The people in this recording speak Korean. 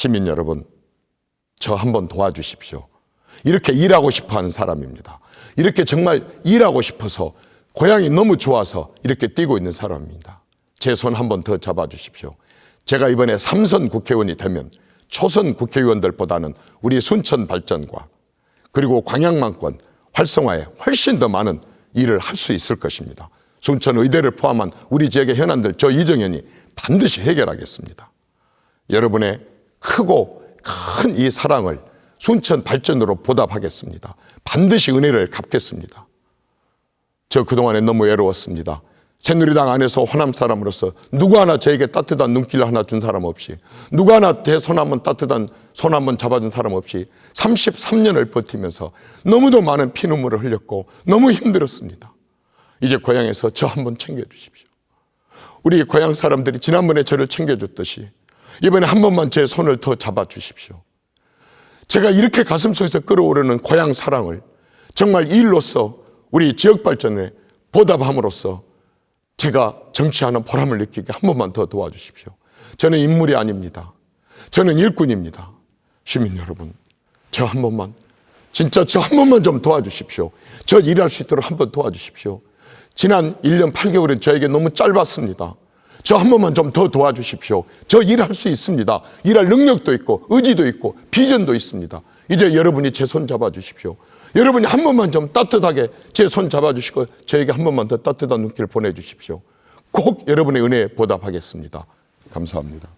시민 여러분, 저 한번 도와주십시오. 이렇게 일하고 싶어 하는 사람입니다. 이렇게 정말 일하고 싶어서 고향이 너무 좋아서 이렇게 뛰고 있는 사람입니다. 제 손 한번 더 잡아주십시오. 제가 이번에 삼선 국회의원이 되면 초선 국회의원들보다는 우리 순천 발전과 그리고 광양만권 활성화에 훨씬 더 많은 일을 할 수 있을 것입니다. 순천 의대를 포함한 우리 지역의 현안들 저 이정현이 반드시 해결하겠습니다. 여러분의 크고 큰 이 사랑을 순천 발전으로 보답하겠습니다. 반드시 은혜를 갚겠습니다. 저 그동안에 너무 외로웠습니다. 새누리당 안에서 호남 사람으로서 누구 하나 저에게 따뜻한 눈길 하나 준 사람 없이 누구 하나 제손 한번 따뜻한 손 한번 잡아준 사람 없이 33년을 버티면서 너무도 많은 피눈물을 흘렸고 너무 힘들었습니다. 이제 고향에서 저 한번 챙겨주십시오. 우리 고향 사람들이 지난번에 저를 챙겨줬듯이 이번에 한 번만 제 손을 더 잡아 주십시오. 제가 이렇게 가슴 속에서 끓어오르는 고향 사랑을 정말 일로서 우리 지역 발전에 보답함으로써 제가 정치하는 보람을 느끼게 한 번만 더 도와주십시오. 저는 인물이 아닙니다. 저는 일꾼입니다. 시민 여러분, 저 한 번만, 진짜 저 한 번만 좀 도와주십시오. 저 일할 수 있도록 한 번 도와주십시오. 지난 1년 8개월은 저에게 너무 짧았습니다. 저 한 번만 좀 더 도와주십시오. 저 일할 수 있습니다. 일할 능력도 있고, 의지도 있고, 비전도 있습니다. 이제 여러분이 제 손 잡아 주십시오. 여러분이 한 번만 좀 따뜻하게 제 손 잡아 주시고, 저에게 한 번만 더 따뜻한 눈길 보내 주십시오. 꼭 여러분의 은혜에 보답하겠습니다. 감사합니다.